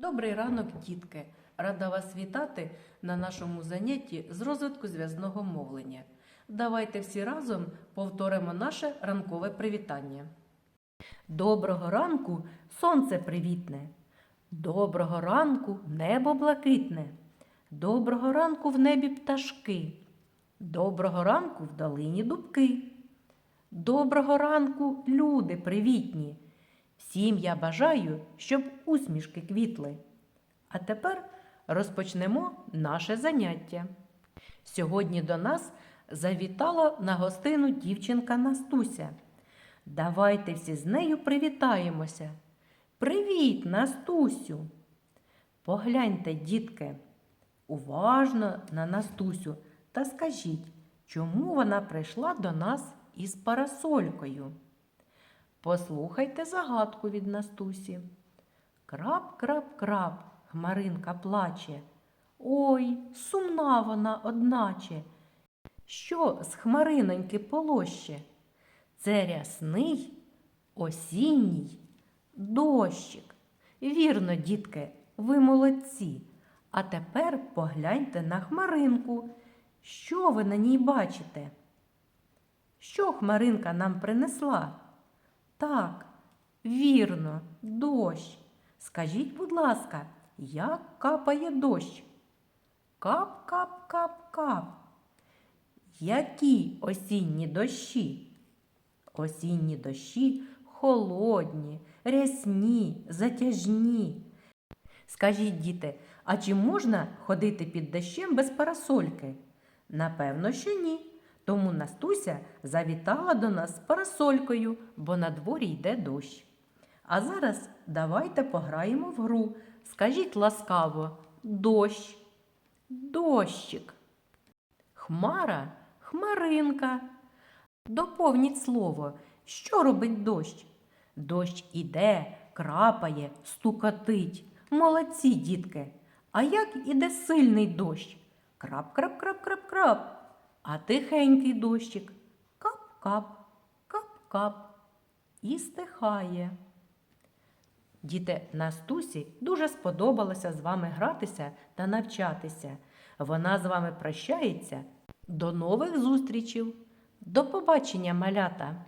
Добрий ранок, дітки! Рада вас вітати на нашому занятті з розвитку зв'язного мовлення. Давайте всі разом повторимо наше ранкове привітання. Доброго ранку, сонце привітне. Доброго ранку, небо блакитне. Доброго ранку в небі пташки. Доброго ранку в долині дубки. Доброго ранку, люди привітні. Всім я бажаю, щоб усмішки квітли. А тепер розпочнемо наше заняття. Сьогодні до нас завітала на гостину дівчинка Настуся. Давайте всі з нею привітаємося. Привіт, Настусю! Погляньте, дітки, уважно на Настусю та скажіть, чому вона прийшла до нас із парасолькою. Послухайте загадку від Настусі. Крап, крап, крап, хмаринка плаче. Ой, сумна вона одначе. Що з хмариноньки полоще? Це рясний осінній дощик. Вірно, дітки, ви молодці. А тепер погляньте на хмаринку. Що ви на ній бачите? Що хмаринка нам принесла? Так, вірно, дощ. Скажіть, будь ласка, як капає дощ? Кап, кап, кап, кап. Які осінні дощі? Осінні дощі холодні, рясні, затяжні. Скажіть, діти, а чи можна ходити під дощем без парасольки? Напевно, що ні. Тому Настуся завітала до нас парасолькою, бо на дворі йде дощ. А зараз давайте пограємо в гру. Скажіть ласкаво дощ, дощик. Хмара, хмаринка. Доповніть слово. Що робить дощ? Дощ іде, крапає, стукатить. Молодці, дітки. А як іде сильний дощ? Крап-крап-крап-крап-крап. А тихенький дощик кап-кап, кап-кап і стихає. Діти Настусі дуже сподобалося з вами гратися та навчатися. Вона з вами прощається. До нових зустрічей. До побачення, малята!